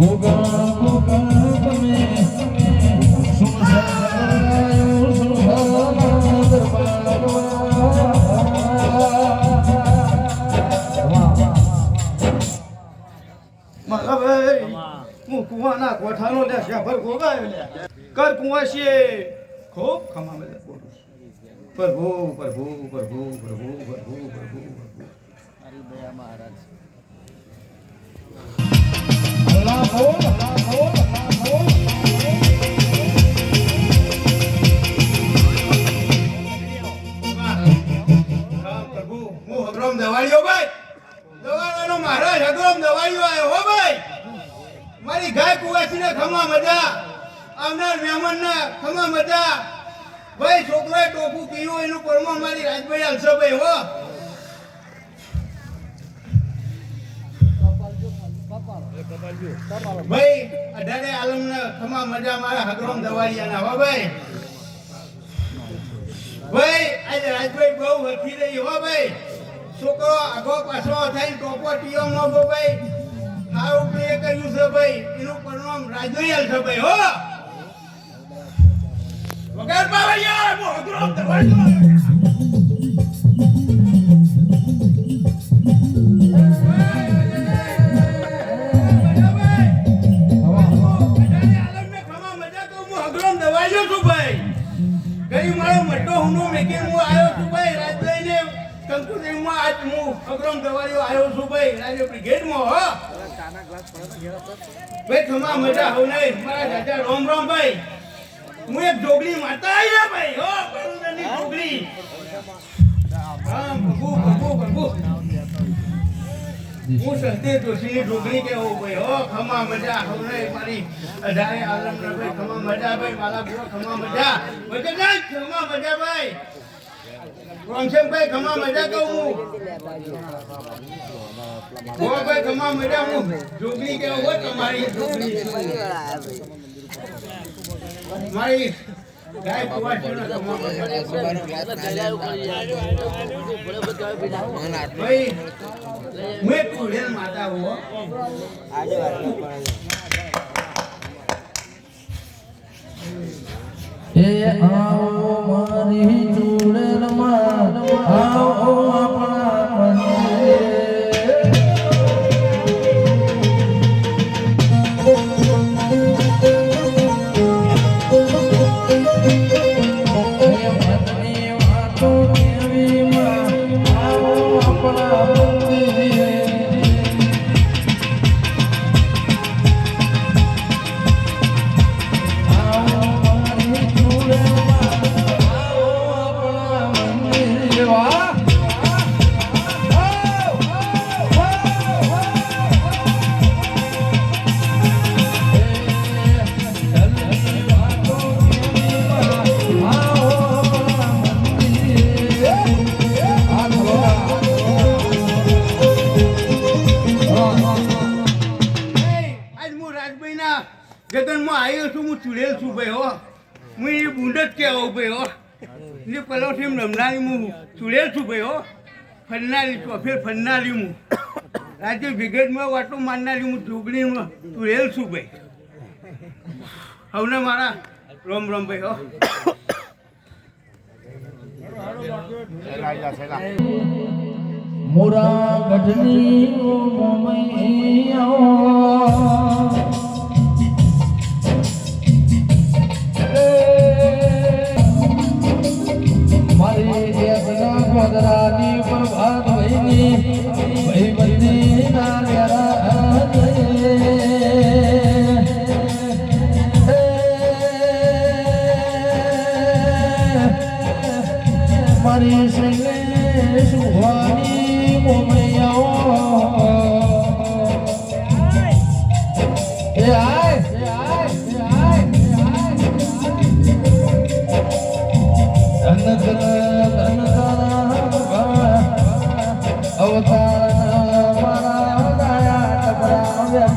હું કુવાના કોઠાનો લે શેફર ગોગાયો લે. કર કુવા છે ખૂબ ખમામે લે બોલું પ્રભુ પ્રભુ પ્રભુ પ્રભુ પ્રભુ પ્રભુ. પ્રભુ દવાડવાનો મહારાજ. ભાઈ છોકરાએ ટોપું પીવું એનું પરમો મારી રાજભાઈ ભાઈ હો ભાઈ અઢારે આલમને ખમા મજા મારા હગરોમ દવાઈયા હો ભાઈ. ભાઈ, આજે રાજભાઈ બહુ વધી રહી, હો ભાઈ. છોકરો આગો પાછો થઈને ટોપો ટીઓ નો ગો ભાઈ. સારું પ્લે કર્યું છે ભાઈ. એનું પરિણામ રાજભાઈ છે ભાઈ, હો. વગર પાવડિયા હું હગરોમ દવાડિયો. હું રોમ રોમ એક જોગડી માતા આવ્યા ભાઈ, હો બરુંદાની જોગડી હા, પ્રભુ પ્રભુ પ્રભુ. ભાઈ, હો, ખમા મજા હોવ નહીં. મારી અઢારે આલમ ભાઈ, ખમા મજા, ભાઈ મારા બુઆ ખમા મજા. ખમા મજા, ભાઈ. રોમશેમભાઈ ખમા મજા કહું હું. બુઆ ભાઈ મજા હું. ડુંગળી કે હો, તમારી ડુંગળી મારી ગાય કુવાસીનો ખમા મજા ભાઈ હું એક કુળેલ માતા હો. એ આવો મારી હો જે પલોઠી રમનારી હું. ચૂડેલ છું ભાઈ, હો. ફરનારી ચોફેર ફરનારી હું રાજ્ય બ્રિગેડમાં વાટો મારનારી હું જોગણીમાં. ચૂડેલ છું ભાઈ. હવે મારા રોમ રોમ ભાઈ, હો. મોરા ગઢની મોમૈયા মদরা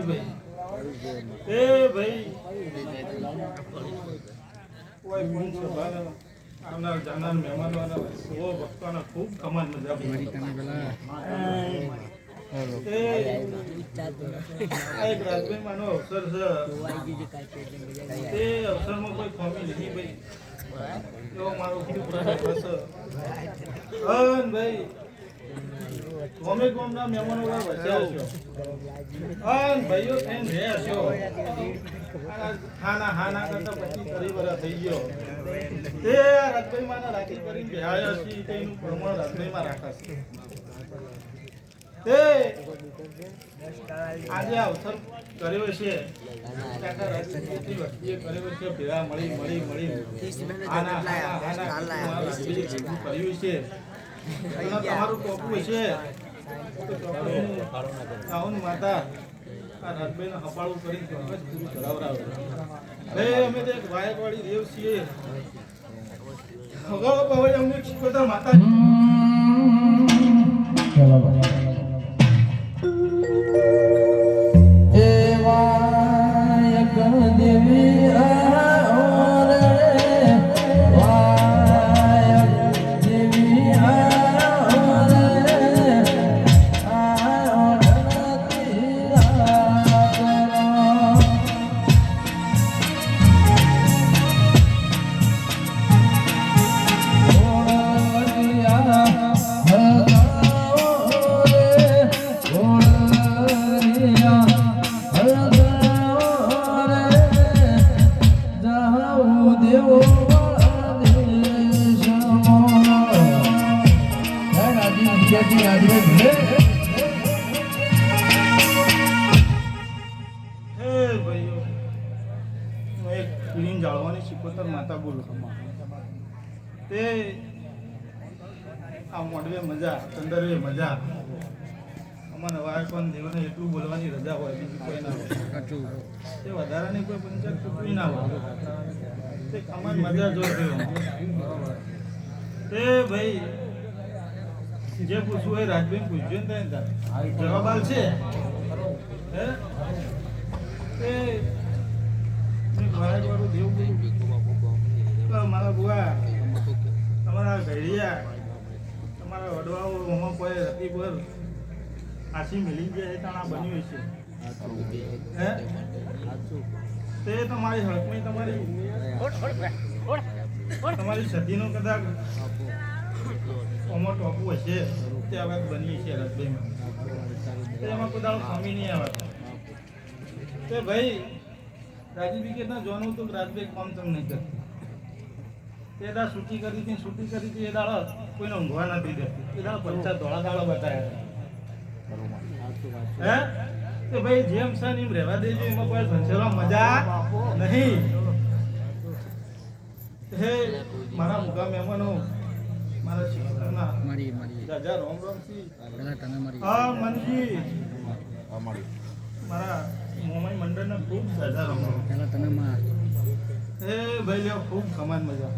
માતાજી ભાઈ એ ભાઈ કોઈ ગુણ સભાના આવનાર જાનાર મહેમાનોના સૌ એ છે અવસરમાં કોઈ ખોમી નહીં, ભાઈ. મારો ખૂબ છે ભાઈ. આજે અવસર કર્યો છે કર્યો છે ભેળા મળી મળી મળી કર્યું છે તમારું ટોપું છે. આવું માતા આ હપાળું કરી અમે તો એક વાયકવાડી દેવ છીએ હવે અમને માતા જાળવાની શીખવતર માતા બોલું. તે આ મોડવે મજા તંદરવે મજા. અમારા વાયકોન દેવને એટલું બોલવાની રજા હોય, બીજી કોઈ ના હોય. તે વધારાની કોઈ પંચાયત ચૂંટણી ના હોય. તે કમાન મજા જોઈ તે ભાઈ, જે પૂછવું હોય રાજભાઈ પૂછ્યું ને ત્યાં જવાબ છે હે? તે, મેં વાળું દેવું મારા બુઆ, તમારા ઘડિયા તમારા વડવાઓ ઓમાં કોઈ રતી પર આશી મિલી જાય તાણા બન્યું છે. હે? તે તમારી હળકમી તમારી તમારી સદીનો કદાચ ઓમાં ટોપું હશે, તે હવે બની છે રસભાઈમાં એમાં દાડો ખામી નહીં આવે તે ભાઈ, રાજીવ વિકેટના જોવાનું તો રાજભાઈ કોમ તમ નહીં કરતી તે દાળ સૂચી કરી હતી સૂટી કરી હતી એ દાળ કોઈને ઊંઘવા નથી દેતી. એ દાળ પંચા ધોળા દાળો બતાવ્યા હે? તો ભાઈ જેમ છે એમ રહેવા દેજો એમાં કોઈ સંચેલો મજા નહીં. હે મારા મુગા મહેમાનો મારા શિક્ષકના. રાજા રોમ રોમ સિંહ હા મનજી. મારા મોમાઈ મંડળના ખૂબ રાજા રોમ રોમ. હે ભાઈ લ્યો ખૂબ કમાન મજા.